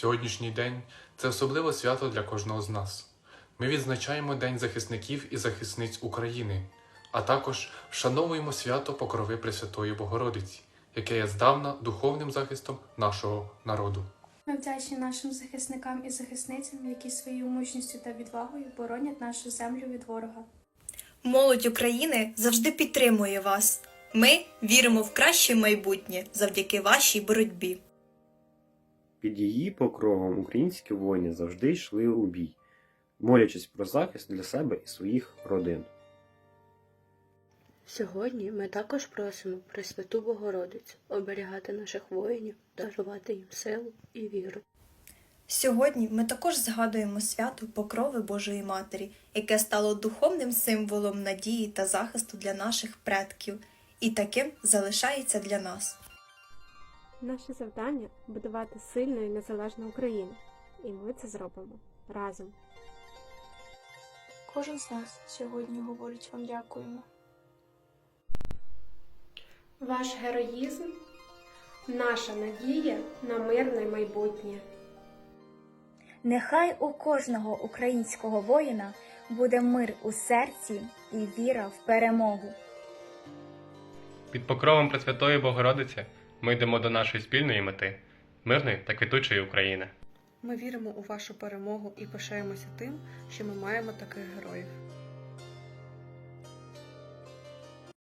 Сьогоднішній день це особливе свято для кожного з нас. Ми відзначаємо День захисників і захисниць України, а також вшановуємо свято Покрови Пресвятої Богородиці, яке є здавна духовним захистом нашого народу. Ми вдячні нашим захисникам і захисницям, які своєю мужністю та відвагою боронять нашу землю від ворога. Молодь України завжди підтримує вас. Ми віримо в краще майбутнє завдяки вашій боротьбі. Під її покровом українські воїни завжди йшли у бій, молячись про захист для себе і своїх родин. Сьогодні ми також просимо Пресвяту Богородицю оберігати наших воїнів, дарувати їм силу і віру. Сьогодні ми також згадуємо свято Покрови Божої Матері, яке стало духовним символом надії та захисту для наших предків, і таким залишається для нас. Наше завдання будувати сильну і незалежну Україну. І ми це зробимо разом. Кожен з нас сьогодні говорить вам дякуємо. Ваш героїзм наша надія на мирне майбутнє. Нехай у кожного українського воїна буде мир у серці і віра в перемогу. Під покровом Пресвятої Богородиці ми йдемо до нашої спільної мети мирної та квітучої України. Ми віримо у вашу перемогу і пишаємося тим, що ми маємо таких героїв.